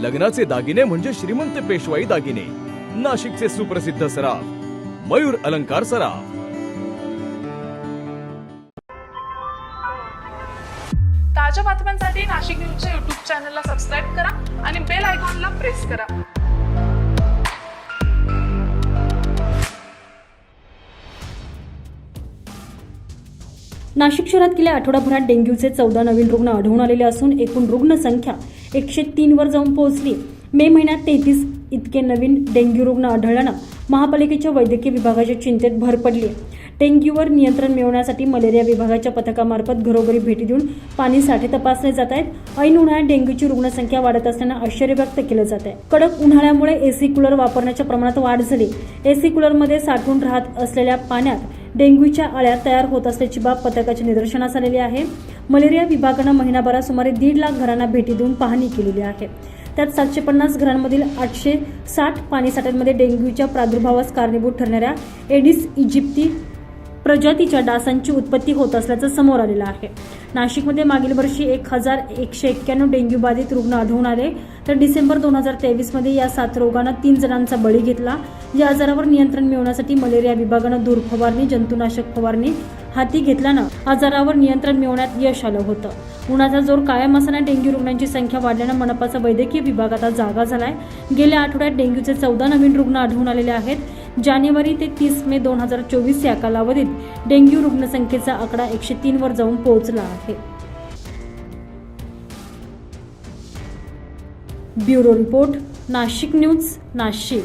लग्नाचे दागिने म्हणजे श्रीमंत पेशवाई दागिने. नाशिकचे सुप्रसिद्ध सराफ मयूर अलंकार सराफ. ताज्या बातम्यांसाठी नाशिक न्यूजच्या युट्यूब चॅनलला सबस्क्राईब करा आणि बेल आयकॉनला प्रेस करा. नाशिक शहरात गेल्या आठवडाभरात डेंग्यूचे चौदा नवीन रुग्ण आढळून आलेले असून एकूण रुग्णसंख्या एकशे तीनवर जाऊन पोहोचली. मे महिन्यात तेहतीस इतके नवीन डेंग्यू रुग्ण आढळल्यानं महापालिकेच्या वैद्यकीय विभागाच्या चिंतेत भर पडली. डेंग्यूवर नियंत्रण मिळवण्यासाठी मलेरिया विभागाच्या पथकामार्फत घरोघरी भेटी देऊन पाणी साठे तपासले जात आहेत. ऐन उन्हाळ्यात डेंग्यूची रुग्णसंख्या वाढत असल्यानं आश्चर्य व्यक्त केलं जात आहे. कडक उन्हाळ्यामुळे एसी कूलर वापरण्याच्या प्रमाणात वाढ झाली. एसी कूलरमध्ये साठवून राहत असलेल्या पाण्यात डेंग्यूच्या अळ्या तयार होत असल्याची बाब पथकाच्या निदर्शनास आलेली आहे. मलेरिया विभागानं महिनाभरात सुमारे दीड लाख घरांना भेटी देऊन पाहणी केलेली आहे. त्यात सातशे पन्नास घरांमधील आठशे साठ पाणीसाठ्यांमध्ये डेंग्यूच्या प्रादुर्भावास कारणीभूत ठरणाऱ्या एडिस इजिप्ती प्रजातीच्या डासांची उत्पत्ती होत असल्याचं समोर आलेलं आहे. नाशिकमध्ये मागील वर्षी एक हजार एकशे एक्क्याण्णव डेंग्यू बाधित रुग्ण आढळून आले. तर डिसेंबर दोन हजार तेवीसमध्ये या सात रोगानं तीन जणांचा बळी घेतला. या आजारावर नियंत्रण मिळवण्यासाठी मलेरिया विभागानं धूर फवारणी जंतुनाशक फवारणी हाती घेतल्यानं आजारावर नियंत्रण मिळवण्यात यश आलं होतं. उन्हाचा जोर कायम असताना डेंग्यू रुग्णांची संख्या वाढल्यानं मनपाचा वैद्यकीय विभाग आता जागा झालाय. गेल्या आठवड्यात डेंग्यूचे चौदा नवीन रुग्ण आढळून आलेले आहेत. जानेवारी ते तीस मे दोन हजार चोवीस या कालावधीत डेंग्यू रुग्णसंख्येचा आकडा एकशे तीनवर जाऊन पोहोचला आहे. Bureau report Nashik news Nashik.